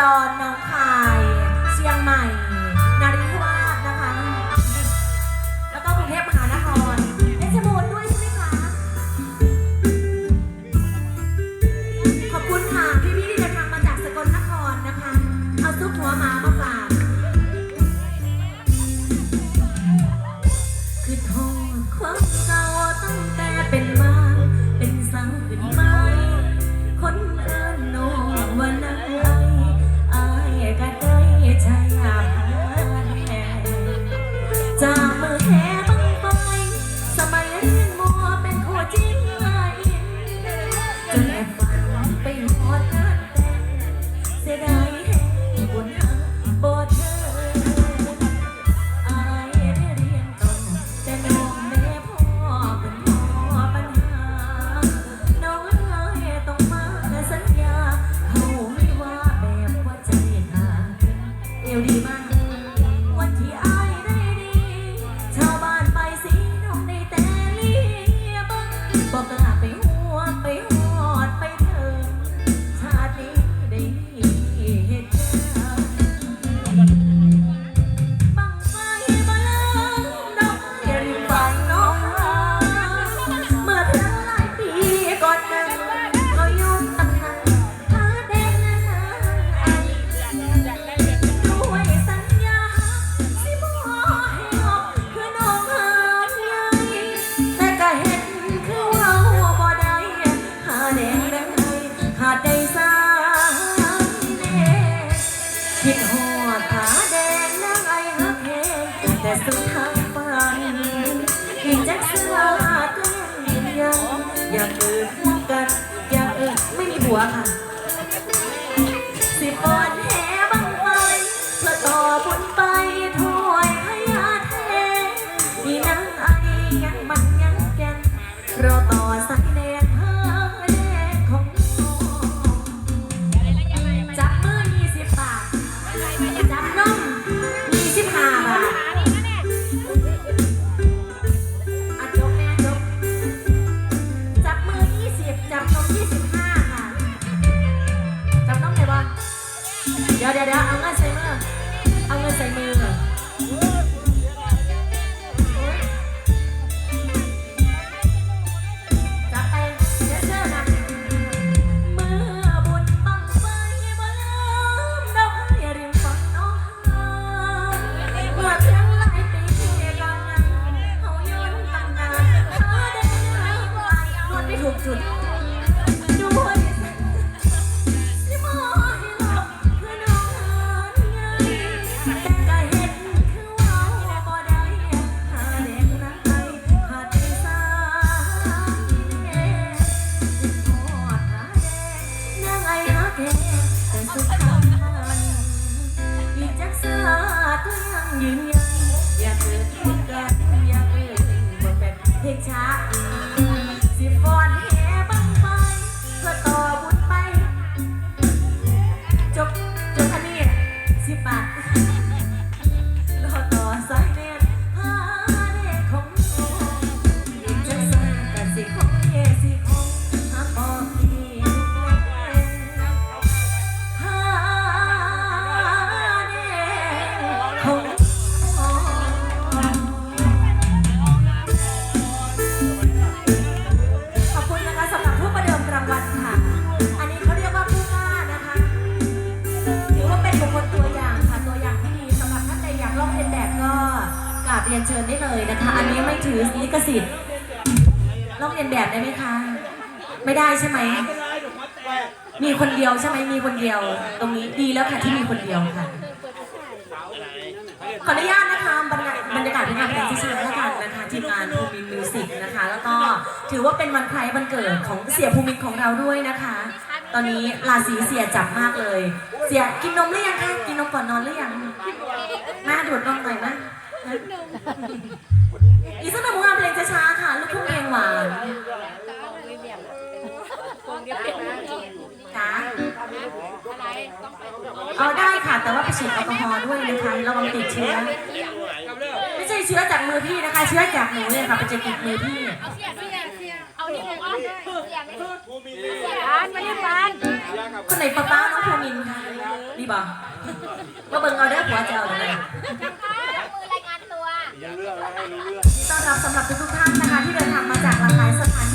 ดรหนองคาย เชียงใหม่ ยังมัน 对呀年年 ได้ใช่ไหม มีคนเดียวใช่ไหมมีคนเดียว ตรงนี้ดีแล้วค่ะที่มีคนเดียวค่ะ ขออนุญาตนะคะบรรยากาศบรรกาศงานเป็งที่ชื่แล้วกันนะคะทีมงานภูมินมิวสิกนะคะ แล้วก็ถือว่าเป็นวันคล้ายวันเกิดของเสียภูมินของเราด้วยนะคะ ตอนนี้ราศีเสียจับมากเลย เสียกินนมหรือยังคะกินนมก่อนนอนหรือยังหน้าดูดนมหน่อยนะอีกสักหนึ่งผานเพลงช้าๆค่ะลูกพุ่งเพลงหวาน เอาได้ค่ะ แต่ว่าไปฉีดแอลกอฮอล์ด้วยนะคะระวังติดเชื้อ ไม่ใช่เชื้อจากมือพี่นะคะ เชื้อจากหนูเลยค่ะไปเจอติดมือพี่ปานมาที่ปานคนไหนป้าป้าน้องภูมินค่ะดีบ่ว่าเบิ่งเอาได้ผัวเจะเอาอะไรต้อนรับสำหรับทุกท่านนะคะ ที่เดินทางมาจากหลากหลายสถาน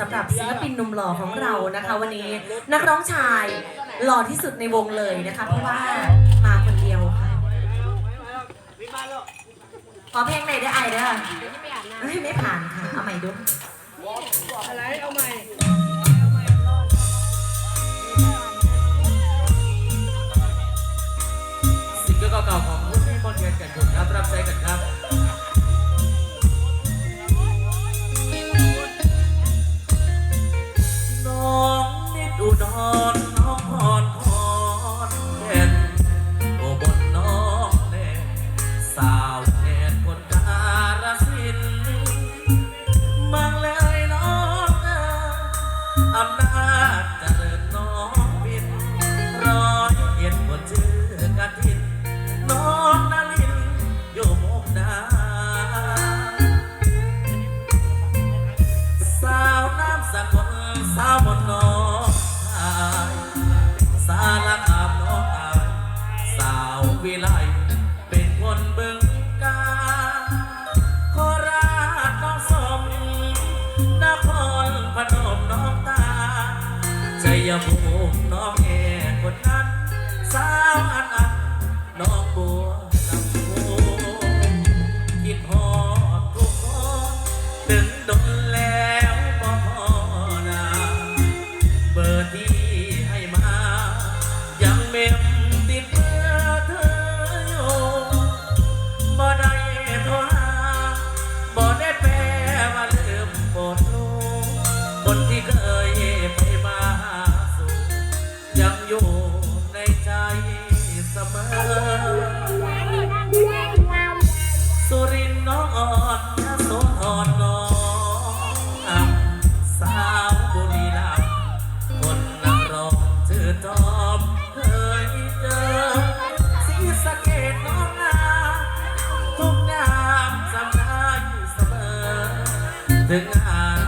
สำหรับศิลปินหนุ่มหล่อของเรานะคะ วันนี้นักร้องชายหล่อที่สุดในวงเลยนะคะ เพราะว่ามาคนเดียวค่ะขอเพลงไหนได้ไอเด้อเฮ้ยไม่ผ่านค่ะ เอาใหม่ดู อะไรเอาใหม่ซิงเกิลเก่าๆของรุ่นพี่มนเทียนแก่นคุณครับรับใช้กันครับ อุดรน้ We like. นหน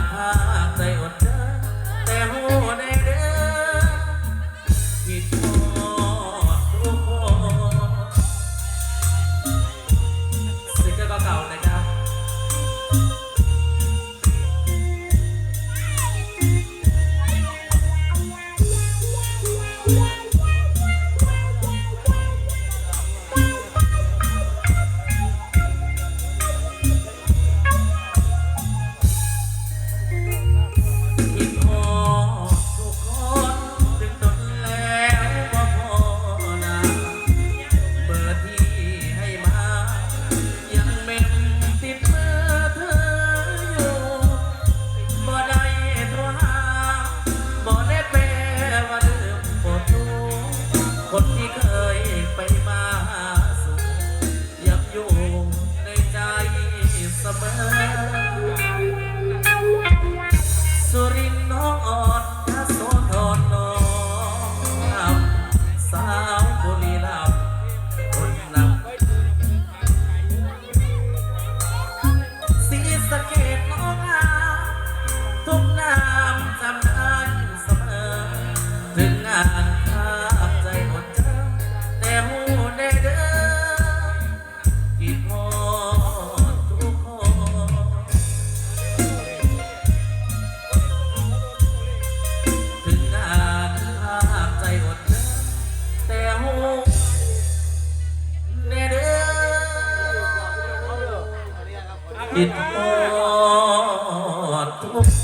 อิดพลาดทุก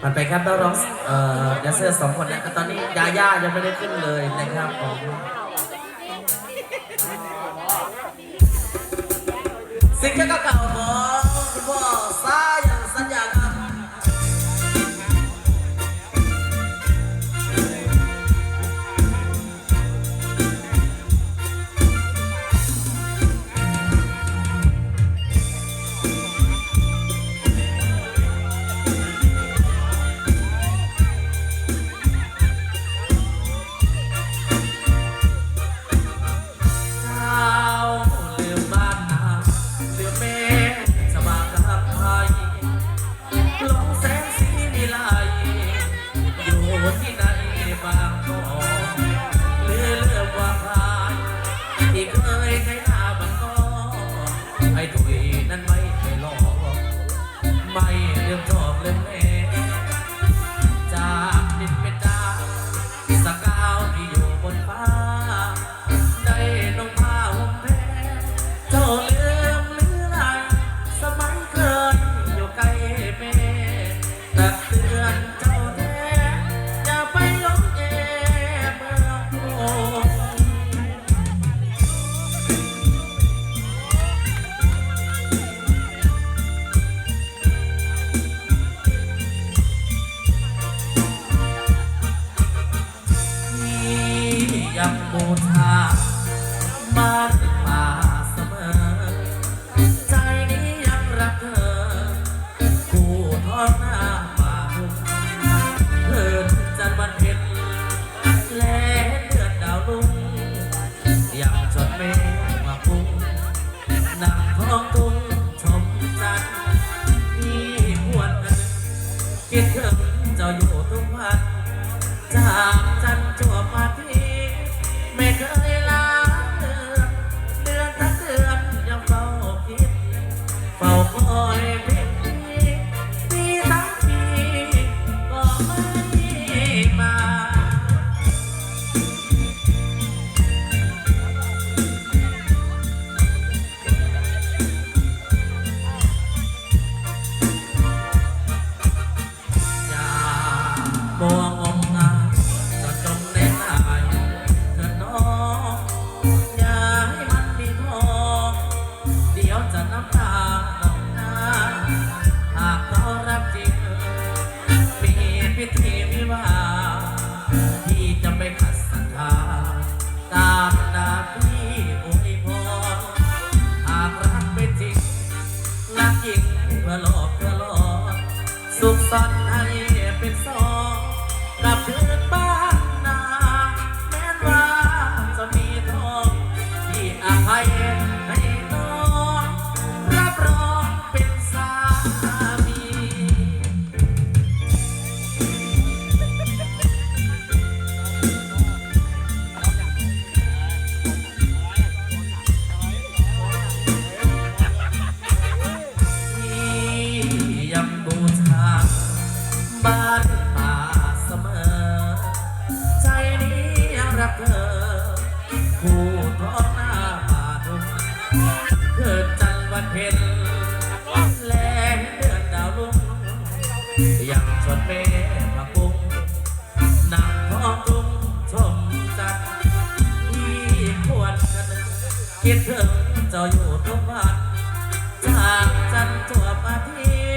ผ่านไปครับน้องๆเอ่อยาเซอร์สองคนนะครัตอนนี้ยาย่ายังไม่ได้ขึ้นเลยนะครับผมสิ่งที่เก่าๆ with. คิดถึงเจ้าอยู่ทุกวันจากจันทั่วประเทศ